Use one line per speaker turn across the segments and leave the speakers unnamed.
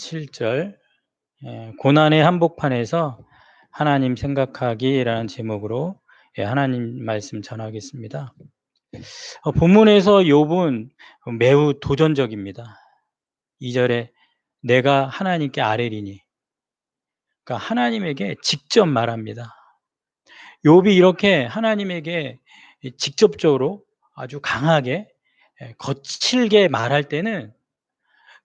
7절 예, 고난의 한복판에서 하나님 생각하기라는 제목으로 예, 하나님 말씀 전하겠습니다. 어, 본문에서 욥은 매우 도전적입니다. 2절에 내가 하나님께 아뢰리니 그러니까 하나님에게 직접 말합니다. 욥이 이렇게 하나님에게 직접적으로 아주 강하게 예, 거칠게 말할 때는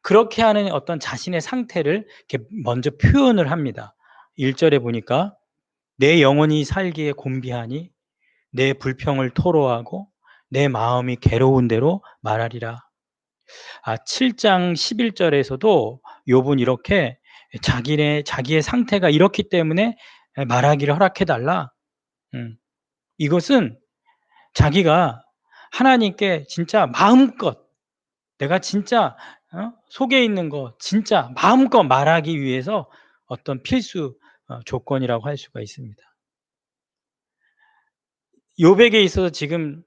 그렇게 하는 어떤 자신의 상태를 이렇게 먼저 표현을 합니다. 1절에 보니까 내 영혼이 살기에 곤비하니 내 불평을 토로하고 내 마음이 괴로운 대로 말하리라. 아, 7장 11절에서도 욥은 이렇게 자기네 자기의 상태가 이렇기 때문에 말하기를 허락해 달라. 음, 이것은 자기가 하나님께 진짜 마음껏 내가 진짜 어? 속에 있는 거 진짜 마음껏 말하기 위해서 어떤 필수 어, 조건이라고 할 수가 있습니다. 요백에 있어서 지금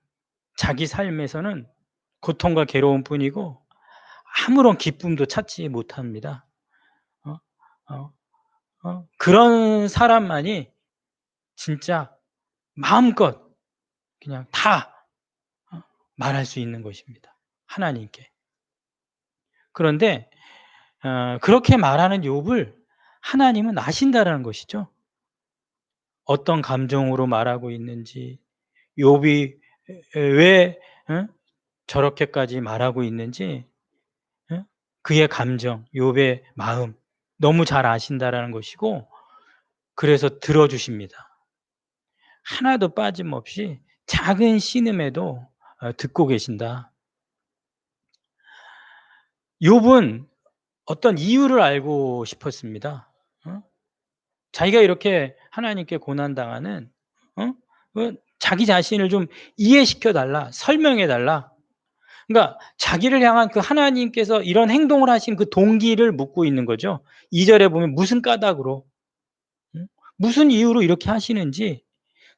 자기 삶에서는 고통과 괴로움 뿐이고 아무런 기쁨도 찾지 못합니다. 어? 어? 어? 그런 사람만이 진짜 마음껏 그냥 다 어? 말할 수 있는 것입니다. 하나님께. 그런데 어, 그렇게 말하는 욥을 하나님은 아신다라는 것이죠. 어떤 감정으로 말하고 있는지, 욥이 왜 어? 저렇게까지 말하고 있는지, 어? 그의 감정, 욥의 마음 너무 잘 아신다라는 것이고, 그래서 들어주십니다. 하나도 빠짐없이 작은 신음에도 어, 듣고 계신다. 욥은 어떤 이유를 알고 싶었습니다. 어? 자기가 이렇게 하나님께 고난 당하는 어? 그 자기 자신을 좀 이해시켜 달라, 설명해 달라. 그러니까 자기를 향한 그 하나님께서 이런 행동을 하신 그 동기를 묻고 있는 거죠. 2절에 보면 무슨 까닭으로 무슨 이유로 이렇게 하시는지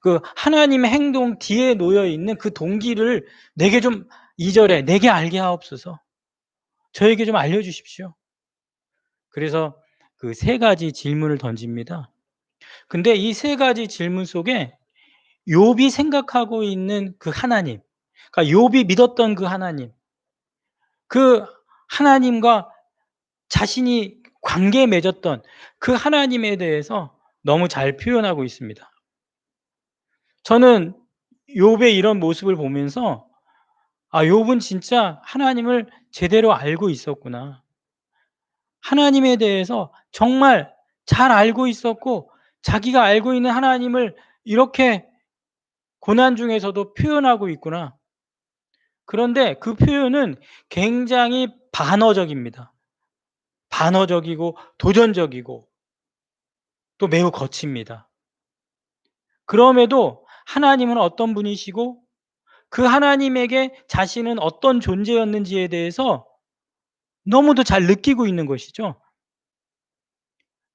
그 하나님의 행동 뒤에 놓여 있는 그 동기를 내게 좀 2절에 내게 알게 하옵소서. 저에게 좀 알려주십시오. 그래서 그 세 가지 질문을 던집니다. 근데 이 세 가지 질문 속에 욥이 생각하고 있는 그 하나님, 그러니까 욥이 믿었던 그 하나님, 그 하나님과 자신이 관계 맺었던 그 하나님에 대해서 너무 잘 표현하고 있습니다. 저는 욥의 이런 모습을 보면서 아, 욥은 진짜 하나님을 제대로 알고 있었구나. 하나님에 대해서 정말 잘 알고 있었고 자기가 알고 있는 하나님을 이렇게 고난 중에서도 표현하고 있구나. 그런데 그 표현은 굉장히 반어적입니다. 반어적이고 도전적이고 또 매우 거칩니다. 그럼에도 하나님은 어떤 분이시고 그 하나님에게 자신은 어떤 존재였는지에 대해서 너무도 잘 느끼고 있는 것이죠.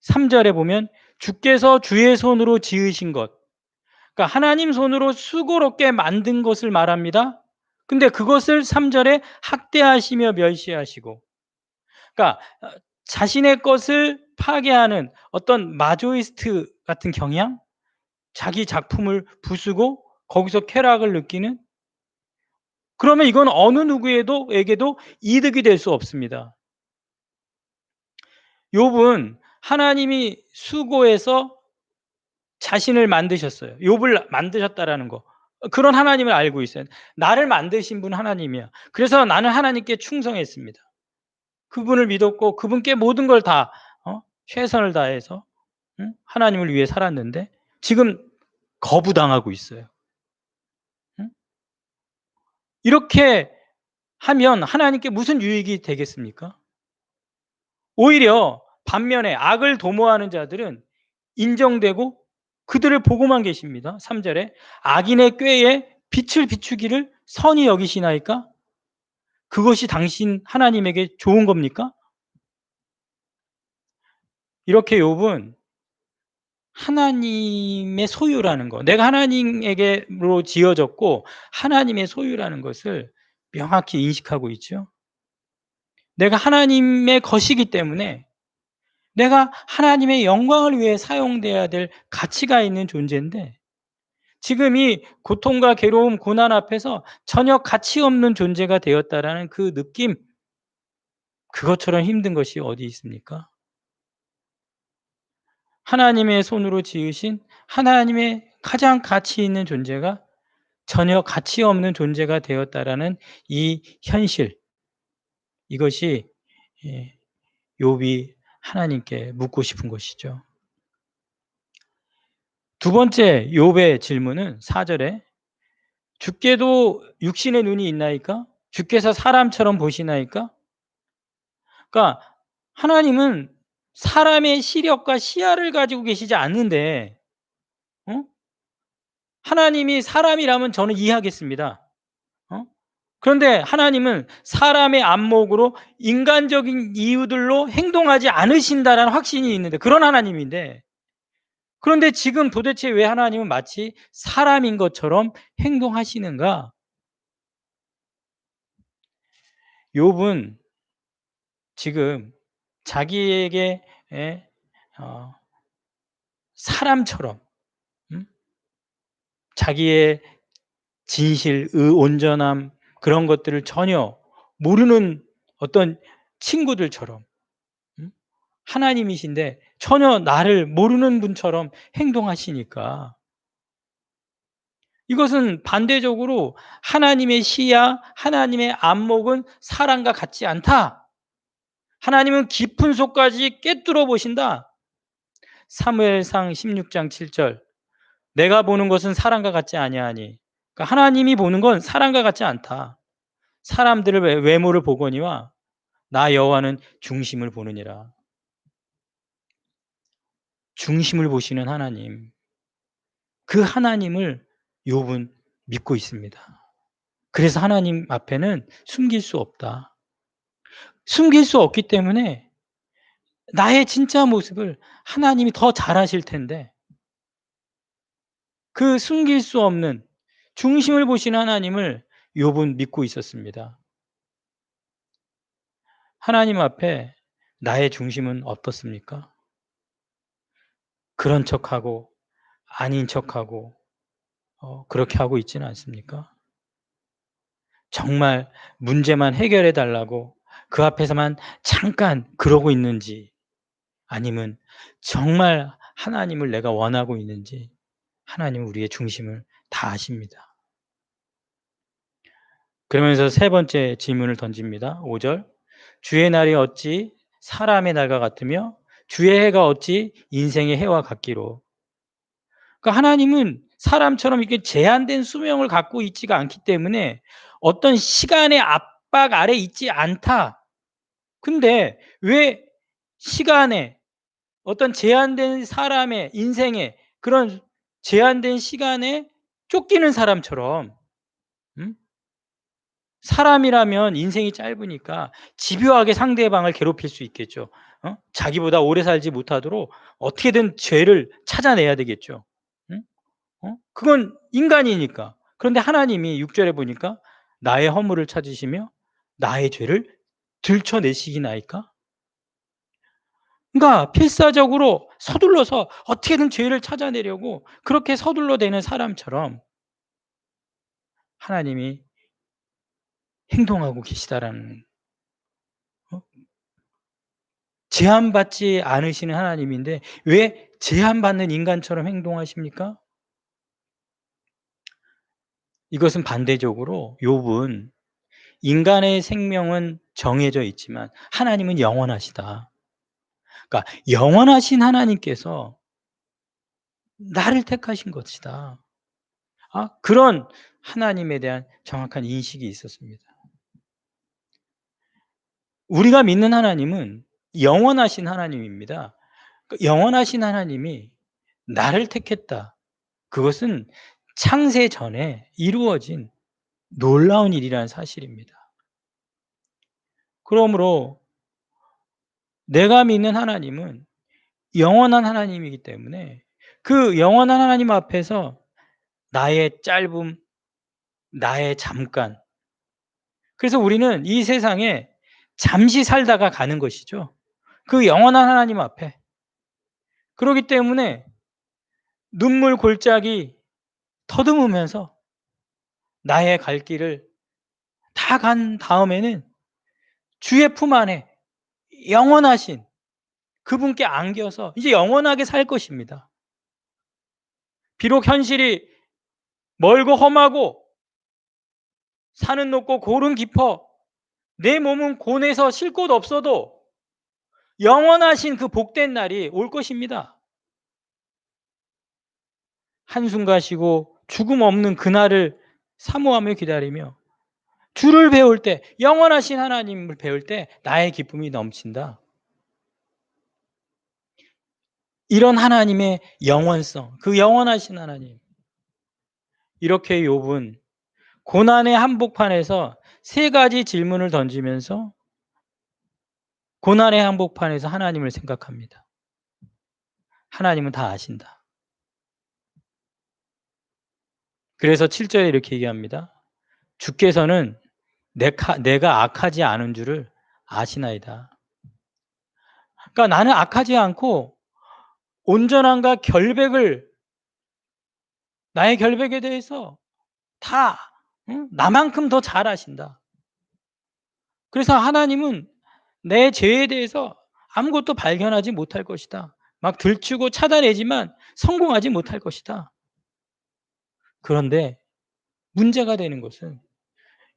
3절에 보면 주께서 주의 손으로 지으신 것. 그러니까 하나님 손으로 수고롭게 만든 것을 말합니다. 근데 그것을 3절에 학대하시며 멸시하시고 그러니까 어, 자신의 것을 파괴하는 어떤 마조이스트 같은 경향, 자기 작품을 부수고 거기서 쾌락을 느끼는 그러면 이건 어느 누구에도 에게도 이득이 될 수 없습니다. 욥은 하나님이 수고해서 자신을 만드셨어요. 욥을 만드셨다라는 거. 그런 하나님을 알고 있어요. 나를 만드신 분 하나님이야. 그래서 나는 하나님께 충성했습니다. 그분을 믿었고 그분께 모든 걸다 어? 최선을 다해서 응? 하나님을 위해 살았는데 지금 거부당하고 있어요. 이렇게 하면 하나님께 무슨 유익이 되겠습니까? 오히려 반면에 악을 도모하는 자들은 인정되고 그들을 보고만 계십니다. 3절에 악인의 꾀에 빛을 비추기를 선히 여기시나이까? 그것이 당신 하나님에게 좋은 겁니까? 이렇게 욥은 하나님의 소유라는 거, 내가 하나님에게로 지어졌고 하나님의 소유라는 것을 명확히 인식하고 있죠. 내가 하나님의 것이기 때문에 내가 하나님의 영광을 위해 사용돼야 될 가치가 있는 존재인데 지금 이 고통과 괴로움, 고난 앞에서 전혀 가치 없는 존재가 되었다라는 그 느낌 그것처럼 힘든 것이 어디 있습니까? 하나님의 손으로 지으신 하나님의 가장 가치 있는 존재가 전혀 가치 없는 존재가 되었다라는 이 현실. 이것이 예, 욥이 하나님께 묻고 싶은 것이죠. 두 번째 욥의 질문은 4절에 주께도 육신의 눈이 있나이까? 주께서 사람처럼 보시나이까? 그러니까 하나님은 사람의 시력과 시야를 가지고 계시지 않는데 어? 하나님이 사람이라면 저는 이해하겠습니다. 어? 그런데 하나님은 사람의 안목으로 인간적인 이유들로 행동하지 않으신다라는 확신이 있는데 그런 하나님인데 그런데 지금 도대체 왜 하나님은 마치 사람인 것처럼 행동하시는가? 욥은 지금 자기에게 어, 사람처럼 음? 자기의 진실, 의, 온전함 그런 것들을 전혀 모르는 어떤 친구들처럼 음? 하나님이신데 전혀 나를 모르는 분처럼 행동하시니까 이것은 반대적으로 하나님의 시야, 하나님의 안목은 사람과 같지 않다. 하나님은 깊은 속까지 꿰뚫어 보신다. 사무엘상 16장 7절. 내가 보는 것은 사람과 같지 아니하니. 그러니까 하나님이 보는 건 사람과 같지 않다. 사람들을 외모를 보거니와 나 여호와는 중심을 보느니라. 중심을 보시는 하나님. 그 하나님을 욥은 믿고 있습니다. 그래서 하나님 앞에는 숨길 수 없다. 숨길 수 없기 때문에 나의 진짜 모습을 하나님이 더 잘 아실 텐데 그 숨길 수 없는 중심을 보시는 하나님을 욥은 믿고 있었습니다. 하나님 앞에 나의 중심은 어떻습니까? 그런 척하고 아닌 척하고 어, 그렇게 하고 있지는 않습니까? 정말 문제만 해결해 달라고 그 앞에서만 잠깐 그러고 있는지 아니면 정말 하나님을 내가 원하고 있는지 하나님은 우리의 중심을 다 아십니다. 그러면서 세 번째 질문을 던집니다. 5절. 주의 날이 어찌 사람의 날과 같으며 주의 해가 어찌 인생의 해와 같기로. 그러니까 하나님은 사람처럼 이렇게 제한된 수명을 갖고 있지가 않기 때문에 어떤 시간의 압박 아래 있지 않다. 근데 왜 시간에 어떤 제한된 사람의 인생에 그런 제한된 시간에 쫓기는 사람처럼 음? 사람이라면 인생이 짧으니까 집요하게 상대방을 괴롭힐 수 있겠죠. 어? 자기보다 오래 살지 못하도록 어떻게든 죄를 찾아내야 되겠죠. 응? 어? 그건 인간이니까. 그런데 하나님이 6절에 보니까 나의 허물을 찾으시며 나의 죄를 들춰내시기나이까? 그러니까 필사적으로 서둘러서 어떻게든 죄를 찾아내려고 그렇게 서둘러 대는 사람처럼 하나님이 행동하고 계시다라는 어? 제한받지 않으시는 하나님인데 왜 제한받는 인간처럼 행동하십니까? 이것은 반대적으로 욥은 인간의 생명은 정해져 있지만 하나님은 영원하시다. 그러니까 영원하신 하나님께서 나를 택하신 것이다. 아, 그런 하나님에 대한 정확한 인식이 있었습니다. 우리가 믿는 하나님은 영원하신 하나님입니다. 그 영원하신 하나님이 나를 택했다. 그것은 창세 전에 이루어진 놀라운 일이라는 사실입니다. 그러므로 내가 믿는 하나님은 영원한 하나님이기 때문에 그 영원한 하나님 앞에서 나의 짧음, 나의 잠깐. 그래서 우리는 이 세상에 잠시 살다가 가는 것이죠. 그 영원한 하나님 앞에. 그러기 때문에 눈물 골짜기 더듬으면서 나의 갈 길을 다 간 다음에는 주의 품 안에 영원하신 그분께 안겨서 이제 영원하게 살 것입니다. 비록 현실이 멀고 험하고 산은 높고 골은 깊어 내 몸은 곤해서 쉴 곳 없어도 영원하신 그 복된 날이 올 것입니다. 한숨 가시고 죽음 없는 그날을 사모하며 기다리며 주를 배울 때 영원하신 하나님을 배울 때 나의 기쁨이 넘친다. 이런 하나님의 영원성, 그 영원하신 하나님. 이렇게 욥은 고난의 한복판에서 세 가지 질문을 던지면서 고난의 한복판에서 하나님을 생각합니다. 하나님은 다 아신다. 그래서 7절에 이렇게 얘기합니다. 주께서는 내가, 내가 악하지 않은 줄을 아시나이다. 그러니까 나는 악하지 않고 온전함과 결백을 나의 결백에 대해서 다 응? 나만큼 더 잘 아신다. 그래서 하나님은 내 죄에 대해서 아무것도 발견하지 못할 것이다. 막 들추고 차단내지만 성공하지 못할 것이다. 그런데 문제가 되는 것은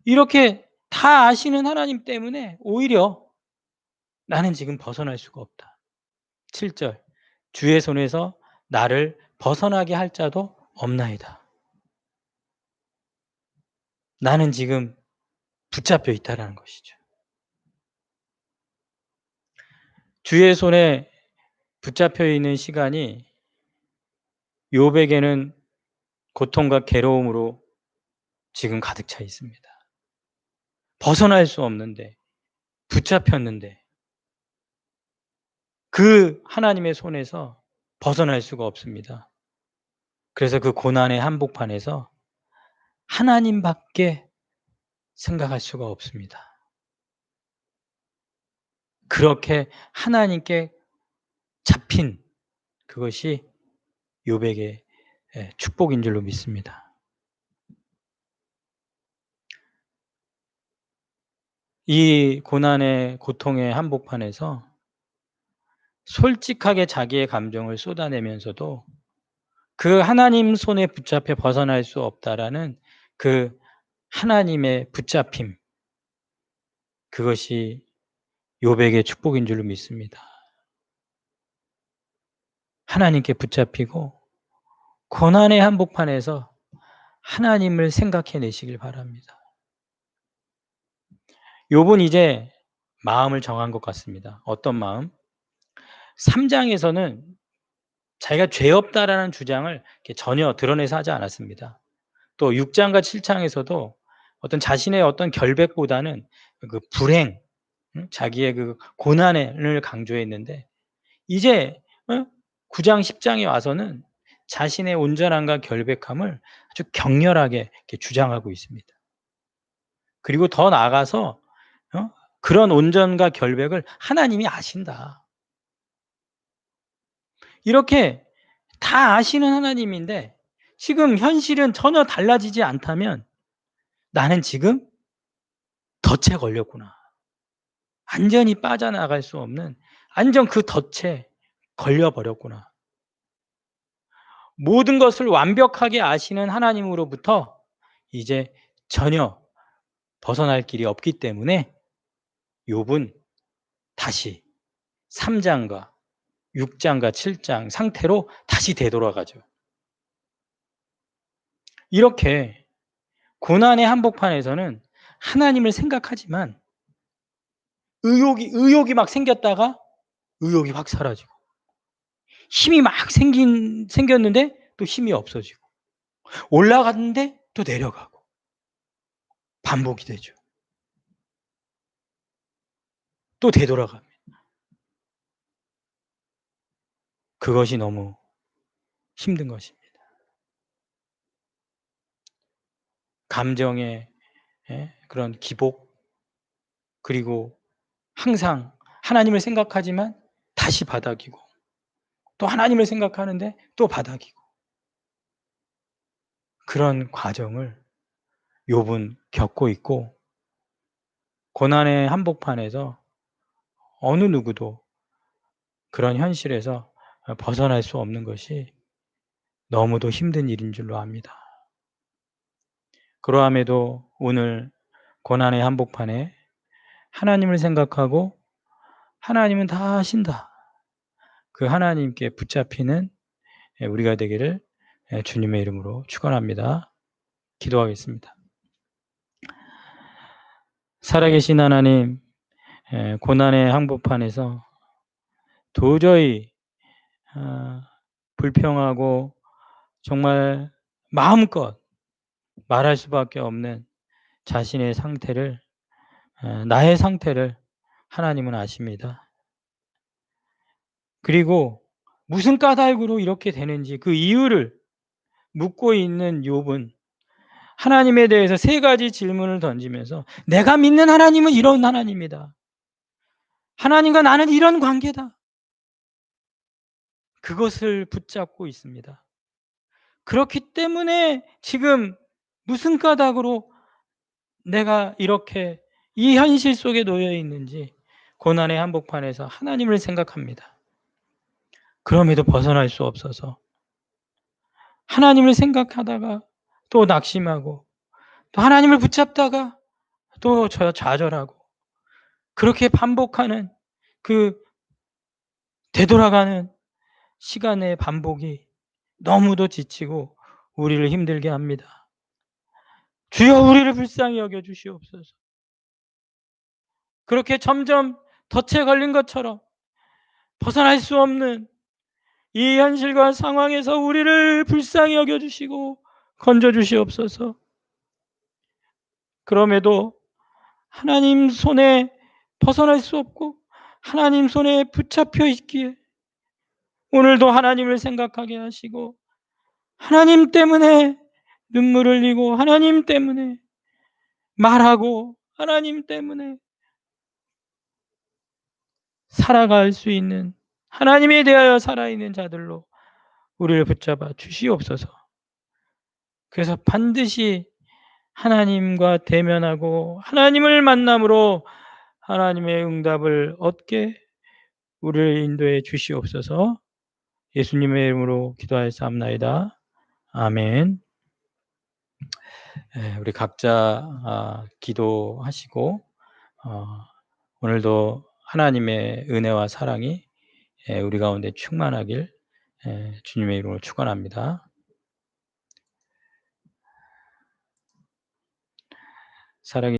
이렇게 다 아시는 하나님 때문에 오히려 나는 지금 벗어날 수가 없다. 7절. 주의 손에서 나를 벗어나게 할 자도 없나이다. 나는 지금 붙잡혀 있다라는 것이죠. 주의 손에 붙잡혀 있는 시간이 요백에는 고통과 괴로움으로 지금 가득 차 있습니다. 벗어날 수 없는데 붙잡혔는데 그 하나님의 손에서 벗어날 수가 없습니다. 그래서 그 고난의 한복판에서 하나님밖에 생각할 수가 없습니다. 그렇게 하나님께 잡힌 그것이 요백의 축복인 줄로 믿습니다. 이 고난의 고통의 한복판에서 솔직하게 자기의 감정을 쏟아내면서도 그 하나님 손에 붙잡혀 벗어날 수 없다라는 그 하나님의 붙잡힘 그것이 요백의 축복인 줄로 믿습니다. 하나님께 붙잡히고 고난의 한복판에서 하나님을 생각해내시길 바랍니다. 욥은 이제 마음을 정한 것 같습니다. 어떤 마음? 3장에서는 자기가 죄 없다라는 주장을 전혀 드러내서 하지 않았습니다. 또 6장과 7장에서도 어떤 자신의 어떤 결백보다는 그 불행, 자기의 그 고난을 강조했는데 이제 9장, 어? 10장에 와서는 자신의 온전함과 결백함을 아주 격렬하게 주장하고 있습니다. 그리고 더 나아가서 어? 그런 온전과 결백을 하나님이 아신다. 이렇게 다 아시는 하나님인데 지금 현실은 전혀 달라지지 않다면 나는 지금 덫에 걸렸구나. 완전히 빠져나갈 수 없는 완전 그 덫에 걸려버렸구나. 모든 것을 완벽하게 아시는 하나님으로부터 이제 전혀 벗어날 길이 없기 때문에 욥은 다시 3장과 6장과 7장 상태로 다시 되돌아가죠. 이렇게 고난의 한복판에서는 하나님을 생각하지만 의욕이 의욕이 막 생겼다가 의욕이 확 사라지고 힘이 막 생긴 생겼는데 또 힘이 없어지고 올라갔는데 또 내려가고 반복이 되죠. 또 되돌아갑니다. 그것이 너무 힘든 것입니다. 감정의 예, 그런 기복 그리고 항상 하나님을 생각하지만 다시 바닥이고 또 하나님을 생각하는데 또 바닥이고 그런 과정을 욥은 겪고 있고 고난의 한복판에서 어느 누구도 그런 현실에서 벗어날 수 없는 것이 너무도 힘든 일인 줄로 압니다. 그러함에도 오늘 고난의 한복판에 하나님을 생각하고 하나님은 다 하신다. 그 하나님께 붙잡히는 우리가 되기를 주님의 이름으로 축원합니다. 기도하겠습니다. 살아계신 하나님, 고난의 항복판에서 도저히 어, 불평하고 정말 마음껏 말할 수밖에 없는 자신의 상태를 어, 나의 상태를 하나님은 아십니다. 그리고 무슨 까닭으로 이렇게 되는지 그 이유를 묻고 있는 욥은 하나님에 대해서 세 가지 질문을 던지면서 내가 믿는 하나님은 이런 하나님이다. 하나님과 나는 이런 관계다. 그것을 붙잡고 있습니다. 그렇기 때문에 지금 무슨 까닭으로 내가 이렇게 이 현실 속에 놓여 있는지 고난의 한복판에서 하나님을 생각합니다. 그럼에도 벗어날 수 없어서 하나님을 생각하다가 또 낙심하고 또 하나님을 붙잡다가 또 좌절하고 그렇게 반복하는 그 되돌아가는 시간의 반복이 너무도 지치고 우리를 힘들게 합니다. 주여 우리를 불쌍히 여겨 주시옵소서. 그렇게 점점 덫에 걸린 것처럼 벗어날 수 없는 이 현실과 상황에서 우리를 불쌍히 여겨 주시고 건져 주시옵소서. 그럼에도 하나님 손에 벗어날 수 없고 하나님 손에 붙잡혀 있기에 오늘도 하나님을 생각하게 하시고 하나님 때문에 눈물 흘리고 하나님 때문에 말하고 하나님 때문에 살아갈 수 있는 하나님에 대하여 살아있는 자들로 우리를 붙잡아 주시옵소서. 그래서 반드시 하나님과 대면하고 하나님을 만남으로 하나님의 응답을 얻게 우리를 인도해 주시옵소서. 예수님의 이름으로 기도하였사옵나이다. 아멘. 예, 우리 각자 아, 기도하시고 어, 오늘도 하나님의 은혜와 사랑이 예, 우리 가운데 충만하길 예, 주님의 이름으로 축원합니다. 사랑이